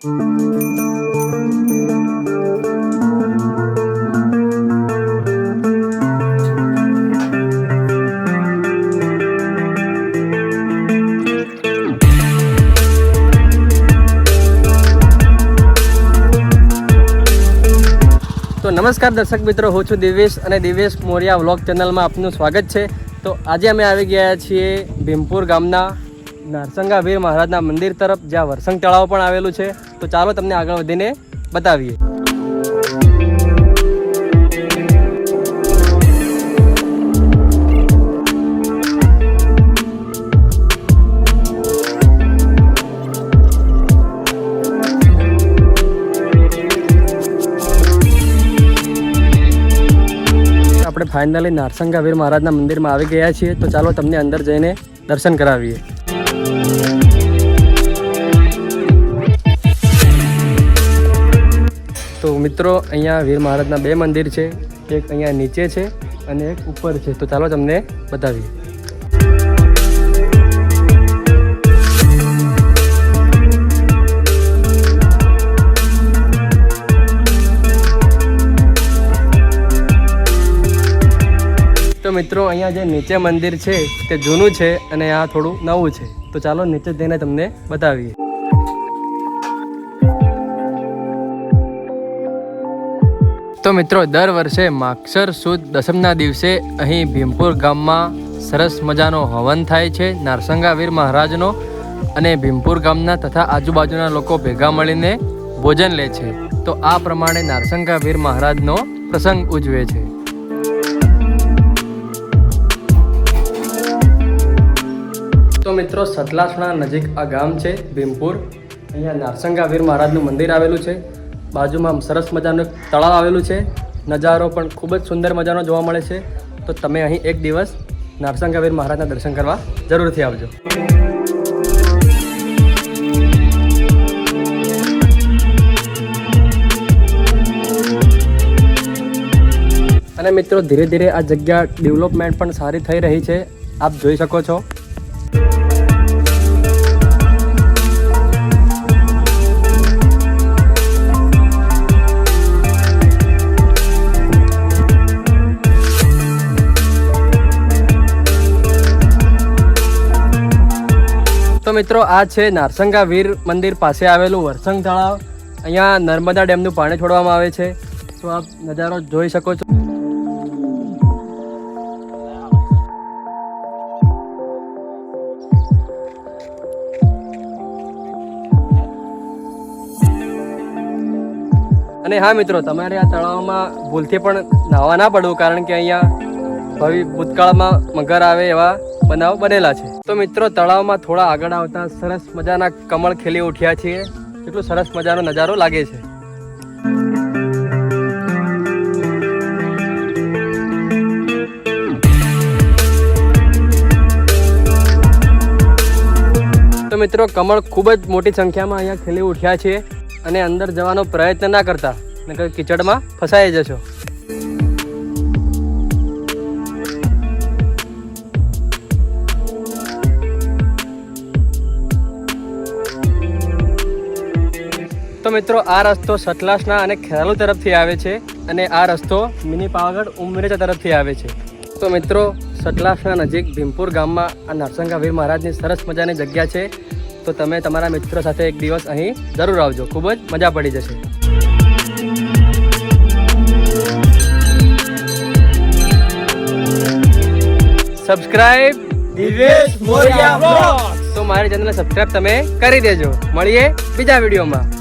નમસ્કાર દર્શક મિત્રો, હું છું દિવેશ અને દિવેશ મોરિયા વ્લોગ ચેનલમાં આપનું સ્વાગત છે. તો આજે અમે આવી ગયા છીએ ભીમપુર ગામના નારસંગા વીર મહારાજના મંદિર તરફ, જ્યાં વરસંગ તળાવ પણ આવેલું છે. તો ચાલો તમને આગળ વધીને બતાવીએ. આપણે ફાઇનલી નારસંગા વીર મહારાજના મંદિરમાં આવી ગયા છીએ, તો ચાલો તમને અંદર જઈને દર્શન કરાવીએ. મિત્રો, અહીંયા વીર મહારાજના બે મંદિર છે. એક અહીંયા નીચે છે અને એક ઉપર છે. તો ચાલો તમને બતાવીએ. તો મિત્રો, અહીંયા જે નીચે મંદિર છે, તે જૂનું છે અને આ થોડું નવું છે. તો ચાલો નીચે જઈને તમને બતાવીએ. તો મિત્રો, દર વર્ષે માક્ષર સુદ દસમના દિવસે અહીં ભીમપુર ગામમાં સરસ મજાનો હવન થાય છે. નારસંગાવીર મહારાજનો અને ભીમપુર ગામના તથા આજુબાજુના લોકો ભેગા મળીને ભોજન લે છે. તો આ પ્રમાણે નારસંગાવીર મહારાજનો પ્રસંગ ઉજવે છે. તો મિત્રો, સતલાસણા નજીક આ ગામ છે ભીમપુર. અહીંયા નારસંગાવીર મહારાજનું મંદિર આવેલું છે. બાજુમાં સરસ મજાનું એક તળાવ આવેલું છે. નજારો પણ ખૂબ જ સુંદર મજાનો જોવા મળે છે. તો તમે અહીં એક દિવસ નારસંગા મહારાજના દર્શન કરવા જરૂરથી આવજો. અને મિત્રો, ધીરે ધીરે આ જગ્યા ડેવલપમેન્ટ પણ સારી થઈ રહી છે. આપ જોઈ શકો છો. તો મિત્રો, આ છે નારસંગા વીર મંદિર પાસે આવેલું વરસંગ તળાવ. અહીંયા નર્મદા ડેમનું પાણી છોડવામાં આવે છે. તો આપ નજારો જોઈ શકો છો. અને હા મિત્રો, તમારે આ તળાવમાં ભૂલથી પણ નાહવા ના પડવું, કારણ કે અહીંયા ભવિ, ભૂતકાળમાં મગર આવે એવા બનાવ બનેલા છે. તો મિત્રો, તળાવમાં થોડા આગળ આવતા સરસ મજાના કમળ ખીલી ઉઠ્યા છીએ. એટલું સરસ મજાનો નજારો લાગે છે. તો મિત્રો, કમળ ખૂબ જ મોટી સંખ્યામાં અહીંયા ખીલી ઉઠ્યા છે અને અંદર જવાનો પ્રયત્ન ના કરતા. નકર કીચડમાં ફસાઈ જશો. તો મિત્રો આ રસ્તો સતલાસના અને ખેરાલુ તરફથી આવે છે અને આ રસ્તો મિની પાવાગઢ ઉમરેચા તરફથી આવે છે. તો મિત્રો સતલાસના નજીક ભીમપુર ગામમાં આ નરસંગા વીર મહારાજની સરસ મજાની જગ્યા છે. તો તમે તમારા મિત્રો સાથે એક દિવસ અહીં જરૂર આવજો. ખૂબ જ મજા પડી જશે. સબસ્ક્રાઇબ દિવેશ મોરિયા તો મારી ચેનલને સબસ્ક્રાઇબ તમે કરી દેજો. મળીએ બીજા વિડીયોમાં.